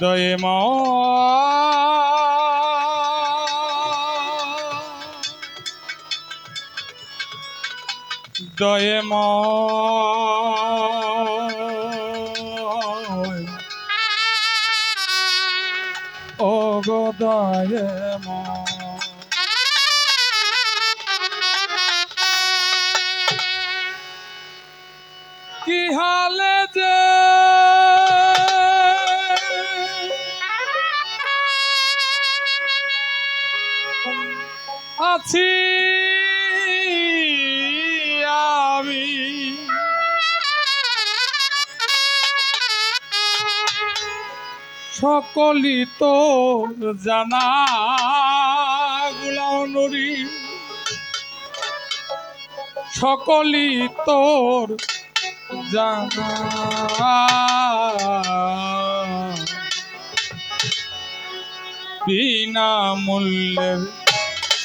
দয়ে ম। ও গো দয়ে ম। কি হালে আছি আমি সকলি তো জানা নুরি সকলি তোর জানা বিনা মূল্যের।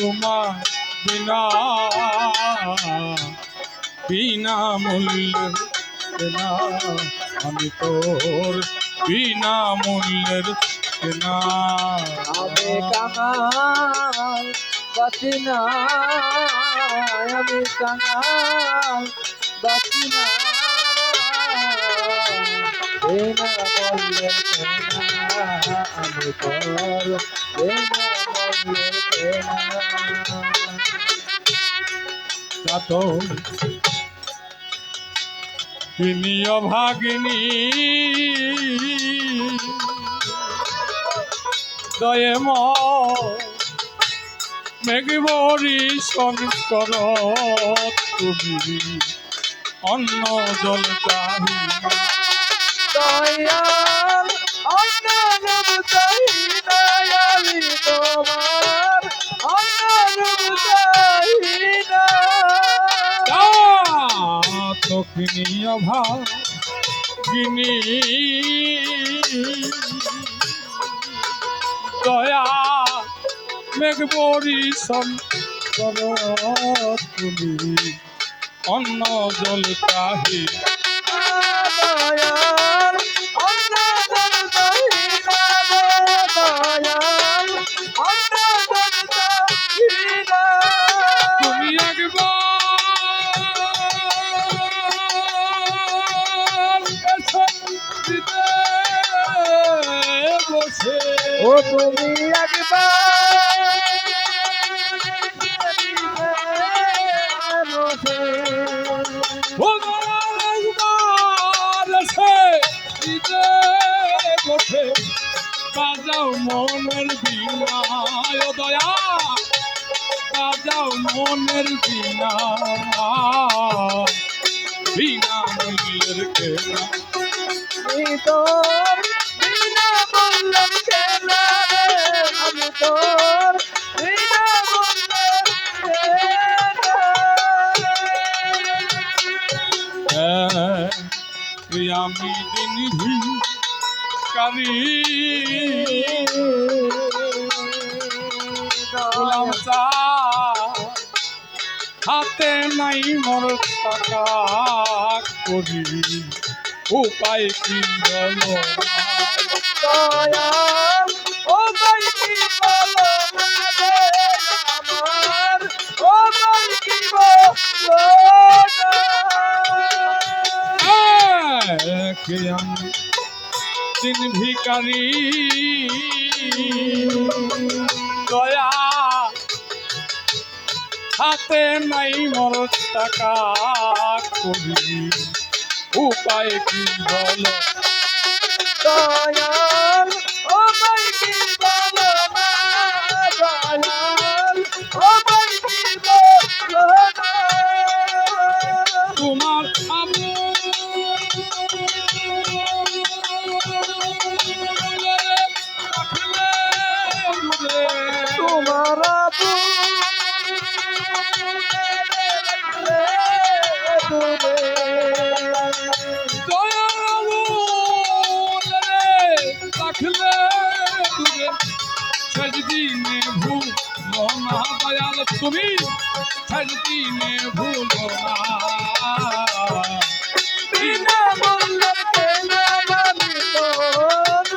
তোমার বিনা বিনা মূল্যের কেনা আমি তোর বিনা মূল্যের কেনা আমি কাঙাল বাঁচি না আমি আমি তোর যাত কিনিয় ভাগিনী দয়ে ম মেঘবরি শঙ্কর তুমি অন্ন জল চাহি। দয়াল ভাগিনী দয়া মেঘবরি শঙ্কর তুমি। অন্ন জল চাহি দয়াল ও তুমি বাজাও মনের বিনায় দয়া বাজাও মনের বিনা বিনা মূল্যের কেনা আমি দিন কারি হাতে নাই মোর টাকা করি উপায় কি দয়াল ও কি কে আমি দিন ভিকারি দয়া হাতে নাই মর টাকা করি উপায় কি বল? দয়াল তুমি সেদিনে ভুল না। বিনা মূল্যে কেনা আমি তোর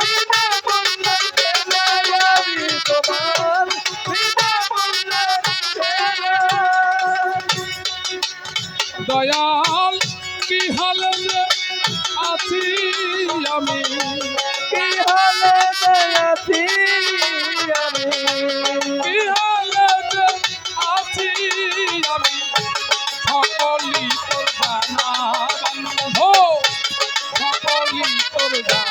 বিনা মূল্যে কেনা আমি তোমার বিনা মূল্যে দয়াল কি হালে আছি আমি। কি সকলি